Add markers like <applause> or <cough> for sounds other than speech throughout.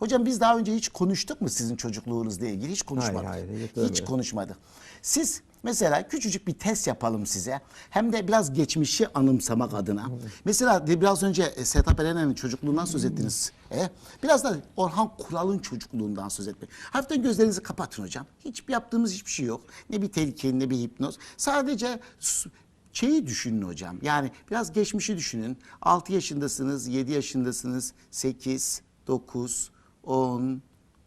Hocam biz daha önce hiç konuştuk mu sizin çocukluğunuzla ilgili? Hiç konuşmadık. hayır, hiç hiç konuşmadık. Siz mesela küçücük bir test yapalım size. Hem de biraz geçmişi anımsamak adına. Mesela biraz önce e, Setap Erener'in çocukluğundan söz ettiniz. E, biraz da Orhan Kural'ın çocukluğundan söz etmek. Hafiften gözlerinizi kapatın hocam. Hiç yaptığımız hiçbir şey yok. Ne bir tehlike ne bir hipnoz. Sadece şeyi düşünün hocam. Yani biraz geçmişi düşünün. 6 yaşındasınız, 7 yaşındasınız, 8, 9, 10,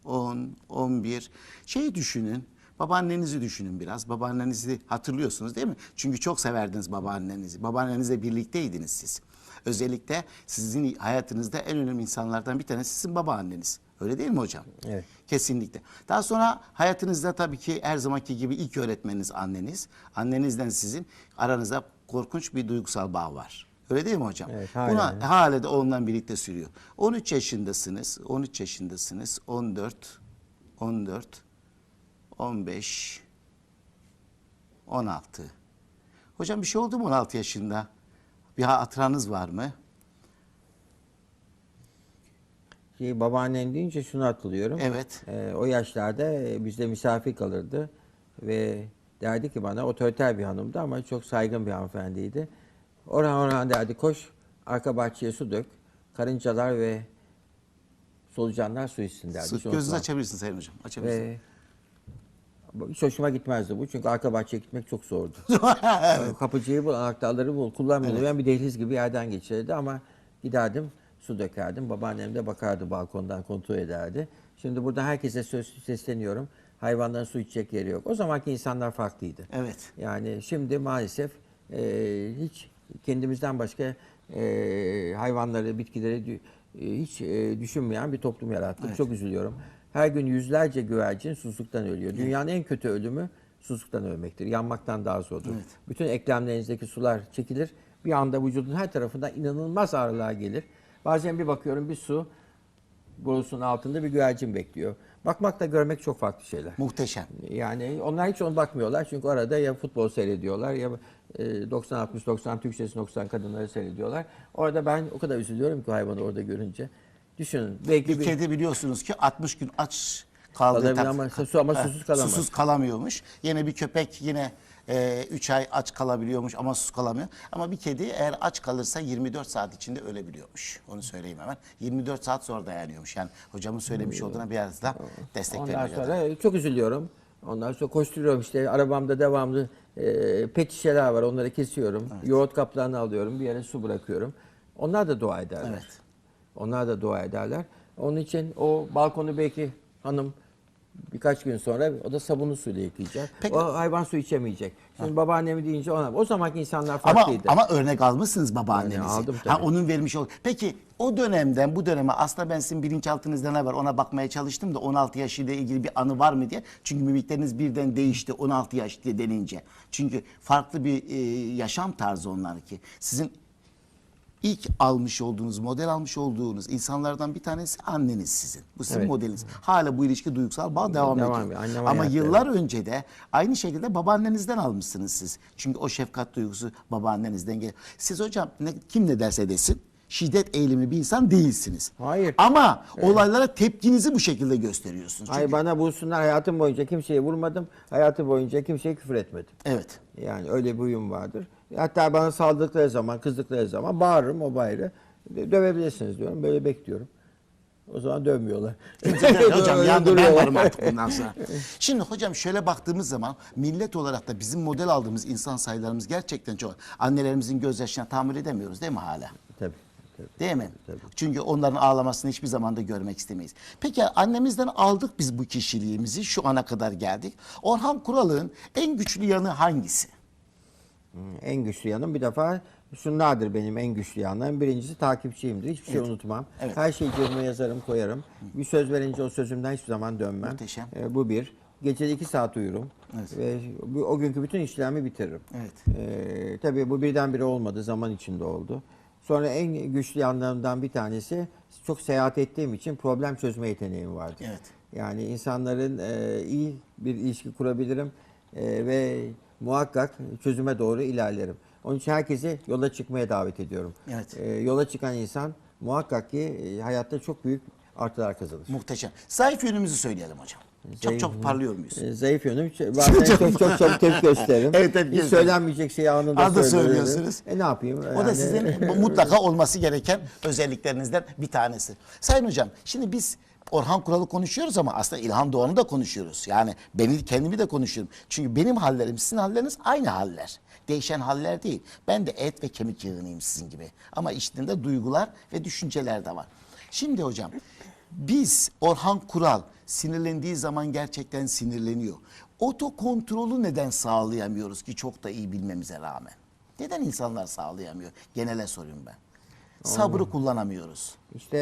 10, 11. Şeyi düşünün. Babaannenizi düşünün biraz. Babaannenizi hatırlıyorsunuz değil mi? Çünkü çok severdiniz babaannenizi. Babaannenizle birlikteydiniz siz. Özellikle sizin hayatınızda en önemli insanlardan bir tanesi sizin babaanneniz. Öyle değil mi hocam? Evet. Kesinlikle. Daha sonra hayatınızda tabii ki her zamanki gibi ilk öğretmeniniz anneniz. Annenizden sizin aranızda korkunç bir duygusal bağ var. Öyle değil mi hocam? Evet, Buna halen. hala da onunla birlikte sürüyor. 13 yaşındasınız, 13 yaşındasınız, 14, 14, 15, 16. Hocam bir şey oldu mu 16 yaşında? Bir hatıranız var mı? Şey, babaannen deyince şunu hatırlıyorum. Evet. Ee, o yaşlarda e, bizde misafir kalırdı ve derdi ki bana otoriter bir hanımdı ama çok saygın bir hanımefendiydi. Orhan Orhan derdi koş arka bahçeye su dök. Karıncalar ve solucanlar su içsin derdi. Su- Hiç Gözünüzü unutmam. açabilirsiniz Sayın Hocam. Açabilirsiniz. Ve hiç hoşuma gitmezdi bu çünkü arka bahçeye gitmek çok zordu. <laughs> Kapıcıyı bul, anahtarları bul, kullanmıyordum. Ben bir dehliz gibi yerden geçerdi ama giderdim, su dökerdim. Babaannem de bakardı balkondan kontrol ederdi. Şimdi burada herkese söz sesleniyorum. Hayvanların su içecek yeri yok. O zamanki insanlar farklıydı. Evet. Yani şimdi maalesef e, hiç kendimizden başka e, hayvanları, bitkileri e, hiç e, düşünmeyen bir toplum yarattık. Çok üzülüyorum. Her gün yüzlerce güvercin susuzluktan ölüyor. Dünyanın en kötü ölümü susuzluktan ölmektir. Yanmaktan daha zordur. Bütün eklemlerinizdeki sular çekilir. Bir anda vücudun her tarafından inanılmaz ağrılar gelir. Bazen bir bakıyorum bir su borusunun altında bir güvercin bekliyor. Bakmakla görmek çok farklı şeyler. Muhteşem. Yani onlar hiç ona bakmıyorlar çünkü arada ya futbol seyrediyorlar ya e, 90-60-90 Türkçesi 90 kadınları seyrediyorlar. Orada ben o kadar üzülüyorum ki hayvanı orada görünce. Düşünün belki Bir bir, kedi biliyorsunuz ki 60 gün aç kaldığı ama ama susuz kalamaz. Susuz kalamıyormuş. Yine bir köpek yine 3 ay aç kalabiliyormuş ama susuz kalamıyor. Ama bir kedi eğer aç kalırsa 24 saat içinde ölebiliyormuş. Onu söyleyeyim hemen. 24 saat sonra dayanıyormuş. Yani hocamın söylemiş olduğuna biraz da destek ondan adına. sonra çok üzülüyorum. Ondan sonra koşturuyorum işte arabamda devamlı e, pet şişeler var onları kesiyorum. Yoğurt kaplarını alıyorum bir yere su bırakıyorum. Onlar da dua ederler. Evet. Onlar da dua ederler. Onun için o balkonu belki hanım birkaç gün sonra o da sabunlu suyla yıkayacak. Peki- O hayvan su içemeyecek. Şimdi babaannemi deyince ona o zamanki insanlar Ama, farklıydı. ama örnek almışsınız babaannenizi. Yani aldım ha, onun vermiş ol. Peki o dönemden bu döneme aslında ben sizin bilinçaltınızda ne var ona bakmaya çalıştım da 16 yaşıyla ilgili bir anı var mı diye. Çünkü mimikleriniz birden değişti 16 yaş diye denince. Çünkü farklı bir e, yaşam tarzı onlarınki. Sizin ilk almış olduğunuz, model almış olduğunuz insanlardan bir tanesi anneniz sizin. Bu sizin Evet. modeliniz. Hala bu ilişki duygusal bağ devam, Devam ediyor. Annem Ama yıllar önce de aynı şekilde babaannenizden almışsınız siz. Çünkü o şefkat duygusu babaannenizden geliyor. Siz hocam ne, kim ne derse desin şiddet eğilimli bir insan değilsiniz. Hayır. Ama olaylara tepkinizi bu şekilde gösteriyorsunuz. Çünkü, Ay bana bulsunlar hayatım boyunca kimseye vurmadım. Hayatım boyunca kimseye küfür etmedim. Evet. Yani öyle bir huyum vardır. Hatta bana saldıkları zaman, kızdıkları zaman bağırırım o bayrı. Dövebilirsiniz diyorum. Böyle bekliyorum. O zaman dövmüyorlar. <laughs> hocam Öyle yandı ben varım artık bundan sonra. <laughs> Şimdi hocam şöyle baktığımız zaman millet olarak da bizim model aldığımız insan sayılarımız gerçekten çok. Annelerimizin gözyaşına tahammül edemiyoruz değil mi hala? Tabii. tabii. Değil mi? Çünkü onların ağlamasını hiçbir zaman da görmek istemeyiz. Peki annemizden aldık biz bu kişiliğimizi şu ana kadar geldik. Orhan Kural'ın en güçlü yanı hangisi? En güçlü yanım bir defa şunlardır benim en güçlü yanlarım. Birincisi takipçiyimdir. Hiçbir şey unutmam. Evet. Her şeyi cebime yazarım, koyarım. Bir söz verince o sözümden hiçbir zaman dönmem. Muhteşem. Ee, bu bir. Gecede iki saat uyurum. Evet. Ve o günkü bütün işlerimi bitiririm. Evet. Ee, tabii bu birdenbire olmadı. Zaman içinde oldu. Sonra en güçlü yanlarımdan bir tanesi çok seyahat ettiğim için problem çözme yeteneğim vardı. Evet. Yani insanların e, iyi bir ilişki kurabilirim e, ve muhakkak çözüme doğru ilerlerim. Onun için herkesi yola çıkmaya davet ediyorum. Evet. E, yola çıkan insan muhakkak ki e, hayatta çok büyük artılar kazanır. Muhteşem. Zayıf yönümüzü söyleyelim hocam. Çok Zayıf- çok parlıyor muyuz? E, Zayıf yönüm <laughs> bazen çok çok çok tepki gösteririm. <laughs> Evet, tepki Hiç söylenmeyecek şeyi anında, Anında söylüyorum. söylüyorsunuz. E ne yapayım? O da Yani- sizin bu <laughs> mutlaka olması gereken özelliklerinizden bir tanesi. Sayın hocam şimdi biz Orhan Kural'ı konuşuyoruz ama aslında İlhan Doğan'ı da konuşuyoruz. Yani beni kendimi de konuşuyorum. Çünkü benim hallerim sizin halleriniz aynı haller. Değişen haller değil. Ben de et ve kemik yığınıyım sizin gibi. Ama içinde duygular ve düşünceler de var. Şimdi hocam biz Orhan Kural sinirlendiği zaman gerçekten sinirleniyor. Otokontrolü neden sağlayamıyoruz ki çok da iyi bilmemize rağmen? Neden insanlar sağlayamıyor? Genele sorayım ben. Sabrı kullanamıyoruz. İşte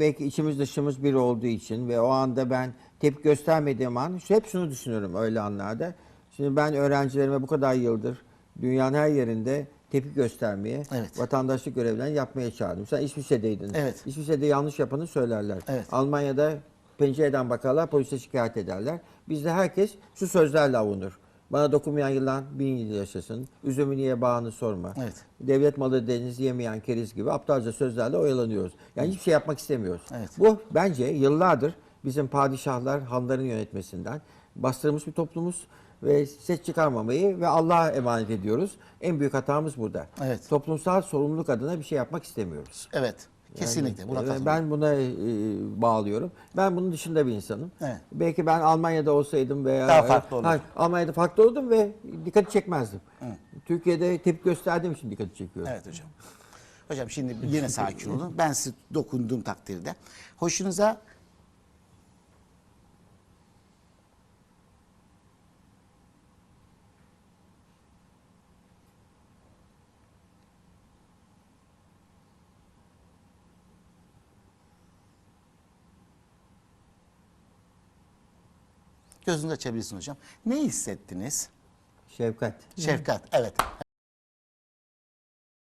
belki içimiz dışımız bir olduğu için ve o anda ben tepki göstermediğim an şu- hep şunu düşünüyorum öyle anlarda. Şimdi ben öğrencilerime bu kadar yıldır dünyanın her yerinde tepki göstermeye, Evet. vatandaşlık görevlerini yapmaya çağırdım. Sen İsviçre'deydin. Evet. İsviçre'de yanlış yapanı söylerler. Evet. Almanya'da pencereden bakarlar, polise şikayet ederler. Bizde herkes şu sözlerle avunur. Bana dokunmayan yılan bin yıl yaşasın. Üzümü niye bağını sorma. Evet. Devlet malı deniz yemeyen keriz gibi aptalca sözlerle oyalanıyoruz. Yani hiçbir şey yapmak istemiyoruz. Evet. Bu bence yıllardır bizim padişahlar, hanların yönetmesinden bastırılmış bir toplumuz ve ses çıkarmamayı ve Allah'a emanet ediyoruz. En büyük hatamız burada. Evet. Toplumsal sorumluluk adına bir şey yapmak istemiyoruz. Evet. Kesinlikle. Yani, Buna e, katılıyorum. ben buna e, bağlıyorum. Ben bunun dışında bir insanım. Evet. Belki ben Almanya'da olsaydım veya Daha farklı olurdu. Ha, Almanya'da farklı olurdum ve dikkati çekmezdim. Türkiye'de tepki gösterdiğim için dikkati çekiyorum. Evet hocam. Hocam şimdi yine sakin olun. Ben size dokunduğum takdirde. Hoşunuza Gözünüzü açabilirsin hocam. Ne hissettiniz? Şefkat. Şefkat, evet.